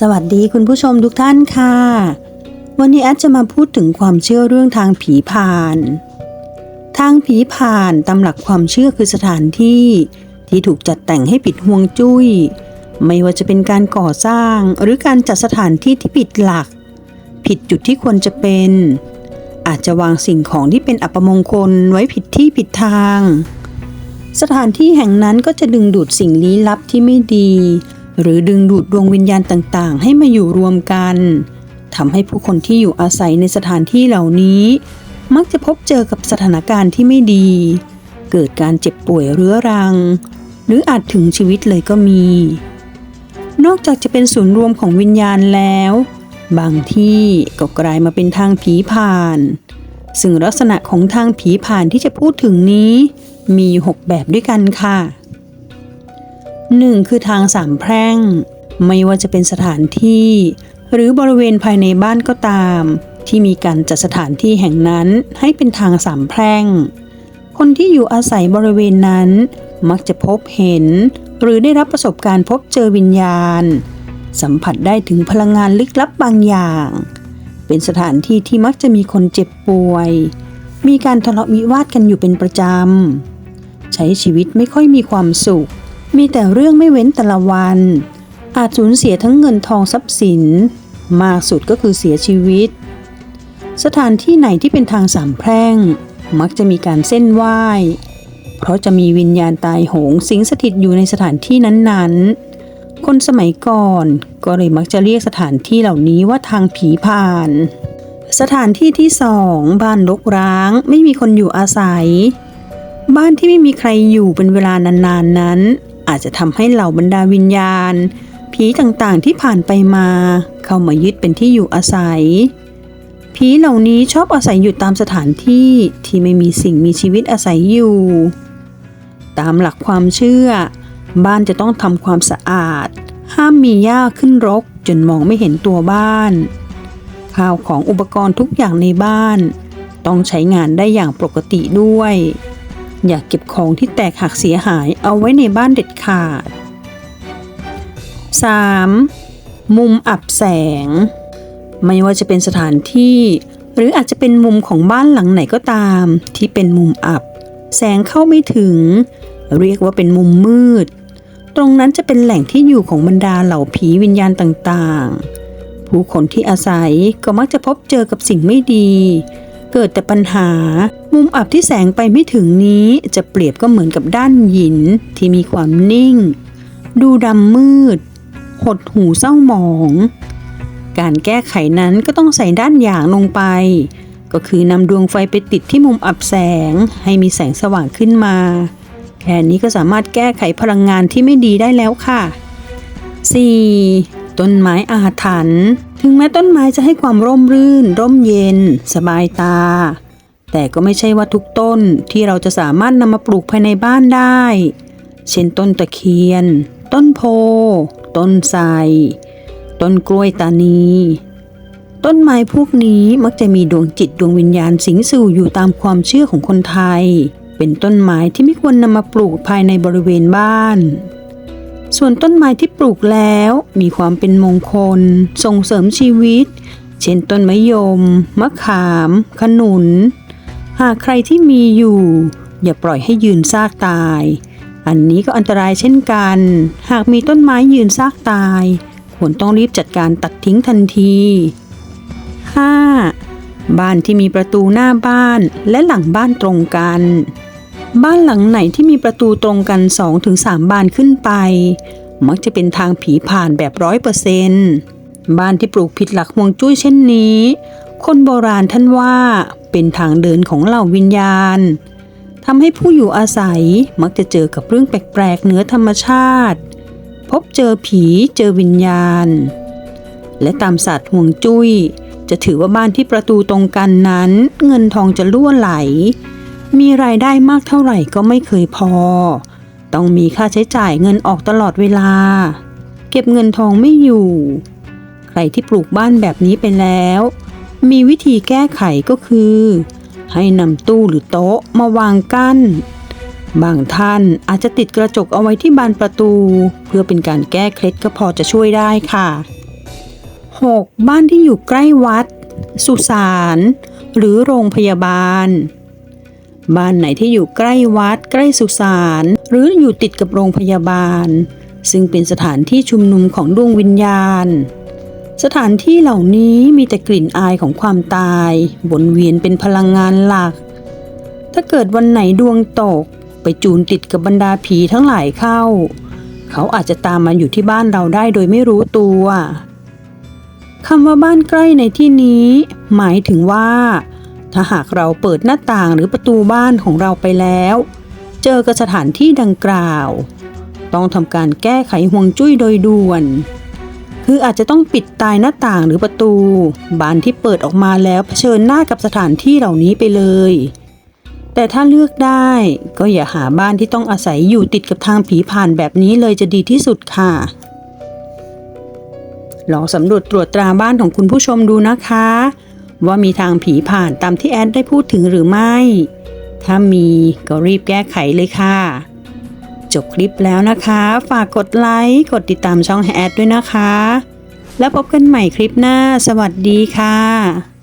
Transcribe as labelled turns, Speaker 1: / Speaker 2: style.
Speaker 1: สวัสดีคุณผู้ชมทุกท่านค่ะ วันนี้แอดจะมาพูดถึงความเชื่อเรื่องทางผีผ่าน ทางผีผ่านตามหลักความเชื่อคือสถานที่ ที่ถูกจัดแต่งให้ปิดห่วงจุย้ย ไม่ว่าจะเป็นการก่อสร้างหรือการจัดสถานที่ที่ผิดหลัก ผิดจุดที่ควรจะเป็น อาจจะวางสิ่งของที่เป็นอัปมงคลไว้ผิดที่ผิดทาง สถานที่แห่งนั้นก็จะดึงดูดสิ่งลี้ลับที่ไม่ดี หรือดึงดูดดวงวิญญาณต่างๆ ให้มาอยู่รวมกันทำให้ผู้คนที่อยู่อาศัยในสถานที่เหล่านี้ มักจะพบเจอกับสถานการณ์ที่ไม่ดี เกิดการเจ็บป่วยเรื้อรัง หรืออาจถึงชีวิตเลยก็มี นอกจากจะเป็นศูนย์รวมของวิญญาณแล้ว บางที่ก็กลายมาเป็นทางผีผ่าน ซึ่งลักษณะของทางผีผ่านที่จะพูดถึงนี้ มีอยู่หกแบบด้วยกันค่ะ 1. คือทางสามแพร่ง ไม่ว่าจะเป็นสถานที่ หรือบริเวณภายในบ้านก็ตาม ที่มีการจัดสถานที่แห่งนั้นให้เป็นทางสามแพร่ง คนที่อยู่อาศัยบริเวณนั้น มักจะพบเห็น หรือได้รับประสบการณ์พบเจอวิญญาณ สัมผัสได้ถึงพลังงานลึกลับบางอย่าง เป็นสถานที่ที่มักจะมีคนเจ็บป่วย มีการทะเลาะวิวาทกันอยู่เป็นประจำ ใช้ชีวิตไม่ค่อยมีความสุข มีแต่เรื่องไม่เว้นแต่ละวัน อาจสูญเสียทั้งเงินทองทรัพย์สิน มากสุดก็คือเสียชีวิต สถานที่ไหนที่เป็นทางสามแพร่ง มักจะมีการเส้นไหว้ เพราะจะมีวิญญาณตายโหงสิงสถิตอยู่ในสถานที่นั้นๆ คนสมัยก่อนก็เลยมักจะเรียกสถานที่เหล่านี้ว่าทางผีผ่าน สถานที่ที่สองบ้านรกร้างไม่มีคนอยู่อาศัยบ้านที่ไม่มีใครอยู่เป็นเวลานานๆนั้น อาจจะทำให้เหล่าบรรดาวิญญาณ ผีต่างๆที่ผ่านไปมา เข้ามายึดเป็นที่อยู่อาศัย ผีเหล่านี้ชอบอาศัยอยู่ตามสถานที่ที่ไม่มีสิ่งมีชีวิตอาศัยอยู่ ตามหลักความเชื่อ บ้านจะต้องทำความสะอาด ห้ามมีหญ้าขึ้นรกจนมองไม่เห็นตัวบ้าน ข้าวของอุปกรณ์ทุกอย่างในบ้าน ต้องใช้งานได้อย่างปกติด้วย อย่าเก็บของที่แตกหักเสียหายเอาไว้ในบ้านเด็ดขาด 3. มุมอับแสง ไม่ว่าจะเป็นสถานที่ หรืออาจจะเป็นมุมของบ้านหลังไหนก็ตาม ที่เป็นมุมอับ แสงเข้าไม่ถึง เรียกว่าเป็นมุมมืด ตรงนั้นจะเป็นแหล่งที่อยู่ของบรรดาเหล่าผีวิญญาณต่างๆ ผู้คนที่อาศัยก็มักจะพบเจอกับสิ่งไม่ดี เกิดแต่ปัญหา มุมอับที่แสงไปไม่ถึงนี้จะเปรียบก็เหมือนกับด้านหยินที่มีความนิ่ง ดูดำมืด หดหูเศร้าหมอง การแก้ไขนั้นก็ต้องใส่ด้านอย่างลงไป ก็คือนำดวงไฟไปติดที่มุมอับแสงให้มีแสงสว่างขึ้นมา แค่นี้ก็สามารถแก้ไขพลังงานที่ไม่ดีได้แล้วค่ะ 4. ต้นไม้อาถรรพ์ ถึงแม้ต้นไม้จะให้ความร่มรื่น ร่มเย็น สบายตา แต่ก็ไม่ใช่ว่าทุกต้นที่เราจะสามารถนำมาปลูกภายในบ้านได้ เช่นต้นตะเคียน ต้นโพ ต้นไทร ต้นกล้วยตานี ต้นไม้พวกนี้มักจะมีดวงจิตดวงวิญญาณสิงสู่อยู่ตามความเชื่อของคนไทย เป็นต้นไม้ที่ไม่ควรนำมาปลูกภายในบริเวณบ้าน ส่วนต้นไม้ที่ปลูกแล้วมีความเป็นมงคล ส่งเสริมชีวิต เช่นต้นมะยม มะขาม ขนุน หากใครที่มีอยู่ อย่าปล่อยให้ยืนซากตาย อันนี้ก็อันตรายเช่นกัน หากมีต้นไม้ยืนซากตาย ควรต้องรีบจัดการตัดทิ้งทันที 5. บ้านที่มีประตูหน้าบ้านและหลังบ้านตรงกัน บ้านหลังไหนที่มีประตูตรงกัน 2-3 บานขึ้นไป มักจะเป็นทางผีผ่านแบบร้อยเปอร์เซนต์บ้านที่ปลูกผิดหลักฮวงจุ้ยเช่นนี้ คนโบราณท่านว่าเป็นทางเดินของเหล่าวิญญาณทำให้ผู้อยู่อาศัยมักจะเจอกับเรื่องแปลกๆเหนือธรรมชาติ พบเจอผีเจอวิญญาณ และตามศาสตร์ห่วงจุ้ย จะถือว่าบ้านที่ประตูตรงกันนั้น เงินทองจะล่วไหล มีรายได้มากเท่าไหร่ก็ไม่เคยพอ ต้องมีค่าใช้จ่ายเงินออกตลอดเวลา เก็บเงินทองไม่อยู่ ใครที่ปลูกบ้านแบบนี้ไปแล้ว มีวิธีแก้ไขก็คือ ให้นำตู้หรือโต๊ะมาวางกั้น บางท่านอาจจะติดกระจกเอาไว้ที่บานประตู เพื่อเป็นการแก้เคล็ดก็พอจะช่วยได้ค่ะ 6. บ้านที่อยู่ใกล้วัด สุสาน หรือโรงพยาบาล บ้านไหนที่อยู่ใกล้วัด ใกล้สุสานหรืออยู่ติดกับโรงพยาบาล ซึ่งเป็นสถานที่ชุมนุมของดวงวิญญาณ สถานที่เหล่านี้มีแต่กลิ่นอายของความตายวนเวียนเป็นพลังงานหลัก ถ้าเกิดวันไหนดวงตก ไปจูนติดกับบรรดาผีทั้งหลายเข้า เขาอาจจะตามมาอยู่ที่บ้านเราได้โดยไม่รู้ตัวคำว่าบ้านใกล้ในที่นี้ หมายถึงว่า ถ้าหากเราเปิดหน้าต่างหรือประตูบ้านของเราไปแล้ว เจอกับสถานที่ดังกล่าว ต้องทำการแก้ไขห่วงจุ้ยโดยด่วน คืออาจจะต้องปิดตายหน้าต่างหรือประตู บานที่เปิดออกมาแล้วเผชิญหน้ากับสถานที่เหล่านี้ไปเลย แต่ถ้าเลือกได้ก็อย่าหาบ้านที่ต้องอาศัยอยู่ติดกับทางผีผ่านแบบนี้เลยจะดีที่สุดค่ะลองสำรวจตรวจตราบ้านของคุณผู้ชมดูนะคะ ว่ามีทางผีผ่านตามที่แอดได้พูดถึงหรือไม่ ถ้ามีก็รีบแก้ไขเลยค่ะ จบคลิปแล้วนะคะ ฝากกดไลค์กดติดตามช่องแอดด้วยนะคะ แล้วพบกันใหม่คลิปหน้า สวัสดีค่ะ